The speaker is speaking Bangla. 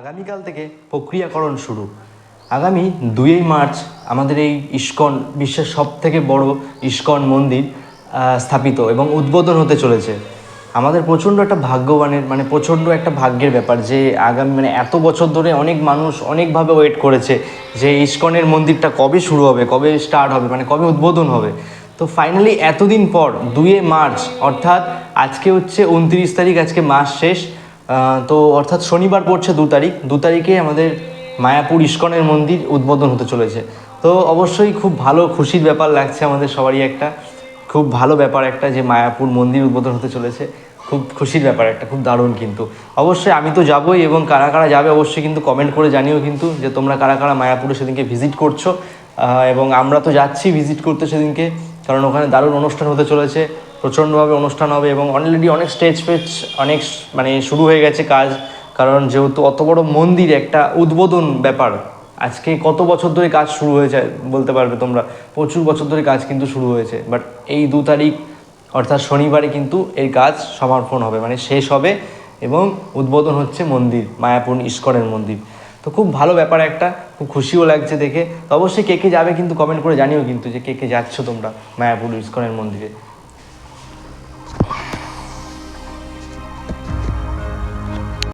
আগামীকাল থেকে প্রক্রিয়াকরণ শুরু। আগামী দুইই মার্চ আমাদের এই ইস্কন, বিশ্বের সব থেকে বড় ইস্কন মন্দির স্থাপিত এবং উদ্বোধন হতে চলেছে। আমাদের প্রচণ্ড একটা ভাগ্যবানের মানে প্রচণ্ড একটা ভাগ্যের ব্যাপার যে আগামী মানে এত বছর ধরে অনেক মানুষ অনেকভাবে ওয়েট করেছে যে ইস্কনের মন্দিরটা কবে শুরু হবে, কবে স্টার্ট হবে মানে কবে উদ্বোধন হবে। তো ফাইনালি এতদিন পর দুয়ে মার্চ, অর্থাৎ আজকে হচ্ছে উনত্রিশ তারিখ, আজকে মাস শেষ তো অর্থাৎ শনিবার পড়ছে দু তারিখ। দু তারিখে আমাদের মায়াপুর ইস্কনের মন্দির উদ্বোধন হতে চলেছে। তো অবশ্যই খুব ভালো, খুশির ব্যাপার লাগছে আমাদের সবারই একটা। খুব ভালো ব্যাপার একটা যে মায়াপুর মন্দির উদ্বোধন হতে চলেছে। খুব খুশির ব্যাপার একটা, খুব দারুণ কিন্তু। অবশ্যই আমি তো যাবই এবং কারা কারা যাবে অবশ্যই কিন্তু কমেন্ট করে জানিও কিন্তু যে তোমরা কারা কারা মায়াপুরে সেদিনকে ভিজিট করছ। এবং আমরা তো যাচ্ছি ভিজিট করতে সেদিনকে। কারণ ওখানে দারুণ অনুষ্ঠান হতে চলেছে। প্রচণ্ডভাবে অনুষ্ঠান হবে এবং অলরেডি অনেক স্টেজ ফেজ অনেক মানে শুরু হয়ে গেছে কাজ। কারণ যেহেতু অত বড় মন্দির, একটা উদ্বোধন ব্যাপার। আজকে কত বছর ধরে কাজ শুরু হয়েছে বলতে পারবে তোমরা। প্রচুর বছর ধরে কাজ কিন্তু শুরু হয়েছে। বাট এই দু তারিখ, অর্থাৎ শনিবারে কিন্তু এই কাজ সমর্পণ হবে মানে শেষ হবে এবং উদ্বোধন হচ্ছে মন্দির, মায়াপুর ইস্কনের মন্দির। তো খুব ভালো ব্যাপার একটা, খুব খুশিও লাগছে দেখে। তো অবশ্যই কে কে যাবে কিন্তু কমেন্ট করে জানিও কিন্তু যে কে কে যাচ্ছ তোমরা মায়াপুর ইস্কনের মন্দিরে।